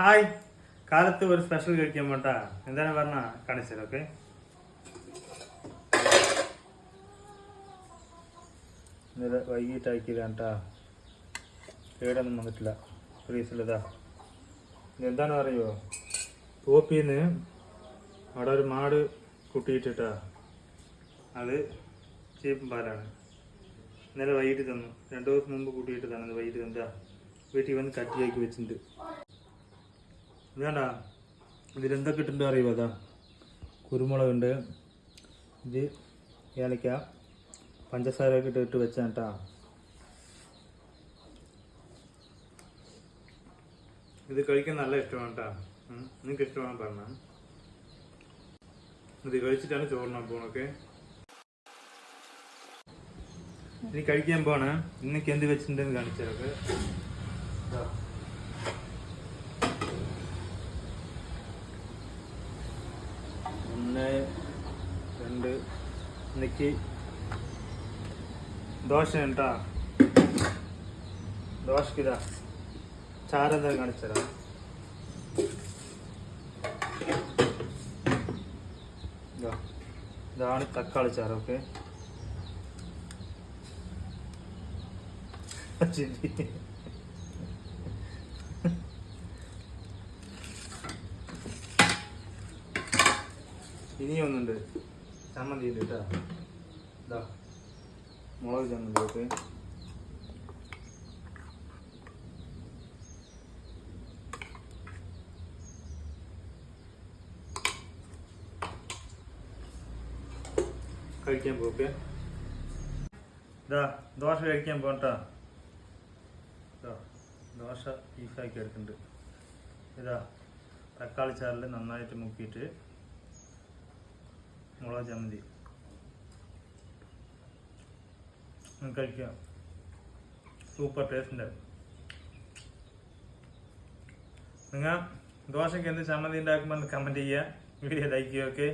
Hi. കാലത്ത് ഒരു special കഴിക്കാൻ വേണ്ട. എന്താണ് പറഞ്ഞ? കാണിച്ചത് ഓക്കെ ഇന്നലെ വൈകിട്ടാക്കിയതാണ് കേട്ടാ കേടൊന്നും വന്നിട്ടില്ല. ഫ്രീസിലതാ. ഇതെന്താണെന്ന് അറിയുമോ തോപ്പിന്ന് അവിടെ ഒരു മാട് കുട്ടിയിട്ടിട്ടാ. അത് ചീപ്പും പാലാണ്. ഇന്നലെ വൈകിട്ട് തന്നു. രണ്ടു ദിവസം മുമ്പ് കൂട്ടിയിട്ട് തന്നെ വൈകിട്ട് എന്താ വീട്ടിൽ വന്ന് കട്ടിയാക്കി വെച്ചിട്ടുണ്ട്. ഇതാണ്ടാ. ഇതിലെന്തൊക്കെ ഇട്ടുണ്ട് അറിയുമോ അതാ? കുരുമുളകുണ്ട് ഇത് ഏലക്ക പഞ്ചസാര ഒക്കെ ഇട്ട് ഇട്ട് വെച്ചാ കേട്ടാ ഇത് കഴിക്കാൻ നല്ല ഇഷ്ടമാണ് കേട്ടാ നിങ്ങൾക്ക് ഇഷ്ടമാണ് പറഞ്ഞ. ഇത് കഴിച്ചിട്ടാണ് ചോറിനാൻ പോണൊക്കെ. ഇനി കഴിക്കാൻ പോണേ ഇന്നൊക്കെ എന്ത് വെച്ചിട്ടുണ്ടെന്ന് കാണിച്ചതൊക്കെ രണ്ട് ഇന്നേക്ക് ദോശ ഉണ്ടാ ദോശക്ക് ഇതാ. ചാരെന്താ കാണിച്ചതാ ഇതാണ് തക്കാളി ചാറ് ഓക്കെ. ഇനിയൊന്നുണ്ട് ചമ്മന്തി ഉണ്ട് കേട്ടോ ഇതാ മുളക് ചമ്മന്തി ഓക്കെ കഴിക്കാൻ പോക്കെ ഇതാ ദോശ കഴിക്കാൻ പോകട്ടോ ഇതാ ദോശ പീസാക്കി എടുക്കുന്നുണ്ട്. ഇതാ തക്കാളി ചാറിൽ നന്നായിട്ട് മുക്കിയിട്ട് മുളക് ചമ്മന്തി. കഴിക്കാം സൂപ്പർ ടേസ്റ്റിന്റെ നിങ്ങൾ ദോശയ്ക്ക് എന്ത് ചമ്മന്തി ഉണ്ടാക്കുമ്പോൾ കമന്റ് ചെയ്യുക. വീഡിയോ ലൈക്ക് ചെയ്യുക ഓക്കെ